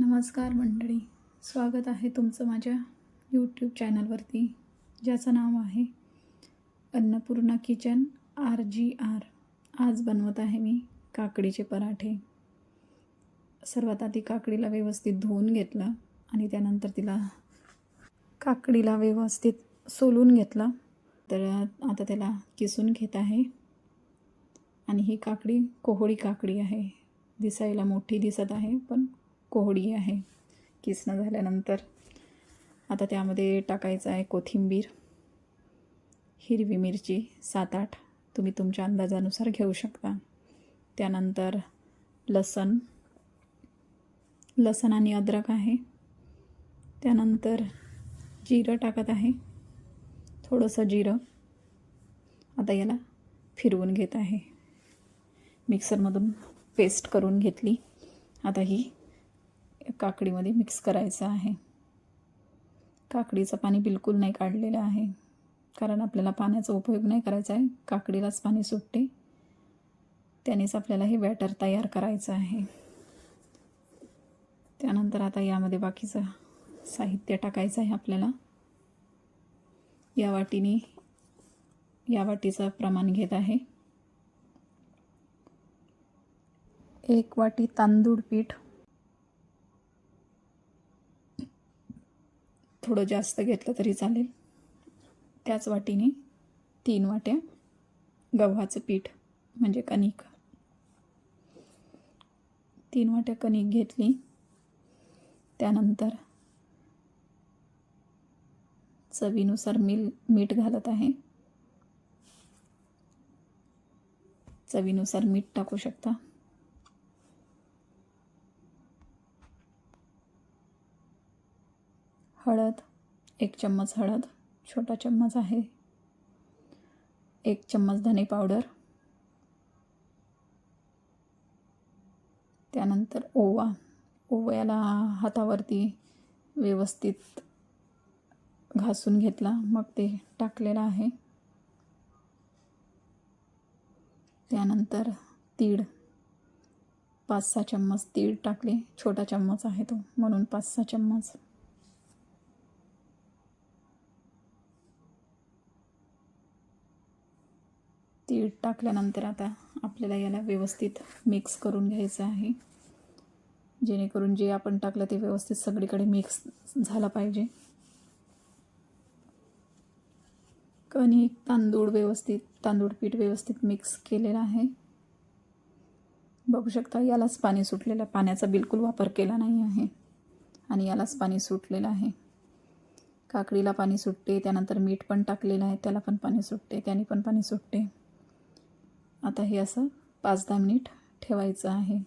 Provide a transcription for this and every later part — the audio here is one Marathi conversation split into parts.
नमस्कार मंडळी. स्वागत आहे तुमचं माझ्या यूट्यूब चॅनलवरती ज्याचं नाव आहे Annapurna kitchen R G R. आज बनवत आहे मी काकडीचे पराठे. सर्वात आधी काकडीला व्यवस्थित धुवून घेतलं आणि त्यानंतर तिला काकडीला व्यवस्थित सोलून घेतलं. तर आता त्याला किसून घेत आहे. आणि ही काकडी कोहळी काकडी आहे. दिसायला मोठी दिसत आहे पण कोहडी आहे. किसणं झाल्यानंतर आता त्यामध्ये टाकायचं आहे कोथिंबीर हिरवी मिरची सात आठ. तुम्ही तुमच्या अंदाजानुसार घेऊ शकता. त्यानंतर लसण. लसण आणि अद्रक आहे. त्यानंतर जिरं टाकत आहे. थोडंसं जिरं. आता याला फिरवून घेत आहे. मिक्सरमधून पेस्ट करून घेतली. आता ही काकडीमध्ये मिक्स करायचं आहे. काकडीचं पाणी बिलकुल नाही काढलेलं आहे. कारण आपल्याला पाण्याचा उपयोग नाही करायचा आहे. काकडीलाच पाणी सुटते. त्यानेच आपल्याला हे बॅटर तयार करायचं आहे. त्यानंतर आता यामध्ये बाकीचं साहित्य टाकायचं आहे आपल्याला. या वाटीने या वाटीचं प्रमाण घेत आहे. एक वाटी तांदूळ पीठ थोडं जास्त घेतलं तरी चालेल. त्याच वाटीने तीन वाट्या गव्हाचं पीठ म्हणजे कणिक. तीन वाट्या कणिक घेतली. त्यानंतर चवीनुसार मिल मीठ घालत आहे. चवीनुसार मीठ टाकू शकता. हळद एक चम्मच हळद छोटा चम्मच आहे. एक चम्मच धने पावडर. त्यानंतर ओवा. ओव्याला हातावरती व्यवस्थित घासून घेतला. मग ते टाकलेलं आहे. त्यानंतर तीळ. पाच सहा चम्मच तीळ टाकले. छोटा चम्मच आहे तो. म्हणून पाच सहा चम्मच. तीळ टाकल्यानंतर आता आपल्याला याला व्यवस्थित मिक्स करून घ्यायचं आहे. जेणेकरून जे आपण टाकलं ते व्यवस्थित सगळीकडे मिक्स झाला पाहिजे. कणिक तांदूळ व्यवस्थित तांदूळ पीठ व्यवस्थित मिक्स केलेलं आहे. बघू शकता यालाच पाणी सुटलेलं पाण्याचा बिलकुल वापर केला नाही आहे. आणि यालाच पाणी सुटलेलं आहे. काकडीला पाणी सुटते त्यानंतर मीठ पण टाकलेलं आहे त्याला पण पाणी सुटते त्याने पण पाणी सुटते. आता हे असं पाच दहा मिनिट ठेवायचं आहे.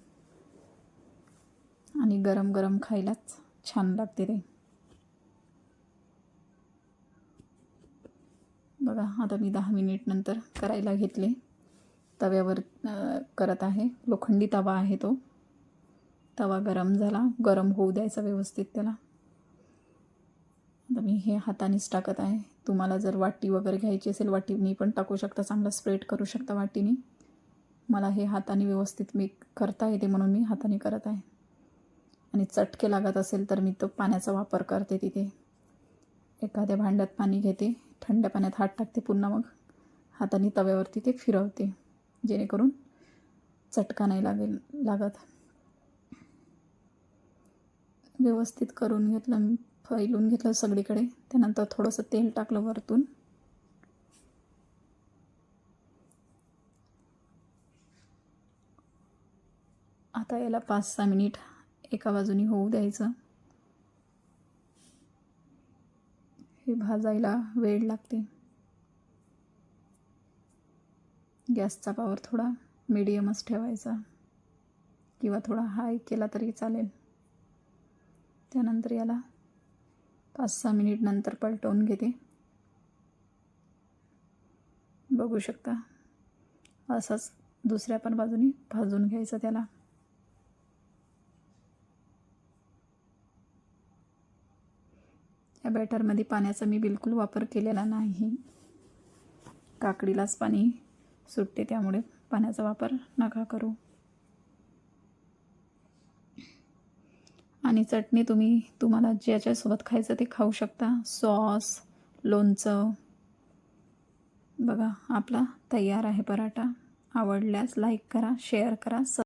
आणि गरम गरम खायलाच छान लागते ते. बघा आता मी दहा मिनिट नंतर करायला घेतले. तव्यावर करत आहे. लोखंडी तवा आहे तो. तवा गरम झाला. गरम होऊ द्यायचा व्यवस्थित त्याला. आता मी हे हातानेच टाकत आहे. तुम्हाला जर वाटी वगैरे घ्यायची असेल वाटीनी पण टाकू शकता. चांगलं स्प्रेड करू शकता वाटीने. मला हे हाताने व्यवस्थित मी करता येते म्हणून मी हाताने करत आहे. आणि चटके लागत असेल तर मी तो पाण्याचा वापर करते तिथे. एखाद्या भांड्यात पाणी घेते थंड पाण्यात हात टाकते पुन्हा मग. हाताने तव्यावरती ते फिरवते जेणेकरून चटका नाही लागेल लागत. व्यवस्थित करून घेतलं फैलून घेतलं सगळीकडे. त्यानंतर थोडंसं तेल टाकलं वरतून. आता याला पाच सहा मिनिट एका बाजूनी होऊ द्यायचं. हे भाजायला वेळ लागते. गॅसचा पावर थोडा मिडियमच ठेवायचा. किंवा थोडा हाय केला तरी चालेल. त्यानंतर याला पाच सहा मिनिट नंतर पलटवून घेते. बघू शकता. असंच दुसऱ्या पण बाजूनी भाजून घ्यायचं त्याला. या बॅटरमध्ये पाण्याचा मी बिलकुल वापर केलेला नाही. काकडीलाच पाणी सुटते त्यामुळे पाण्याचा वापर नका करू. आणि चटणी तुम्ही तुम्हाला ज्याच्यासोबत खायचं ते खाऊ शकता. सॉस लोणचं. बघा आपला तयार आहे पराठा. आवडल्यास लाईक करा शेअर करा स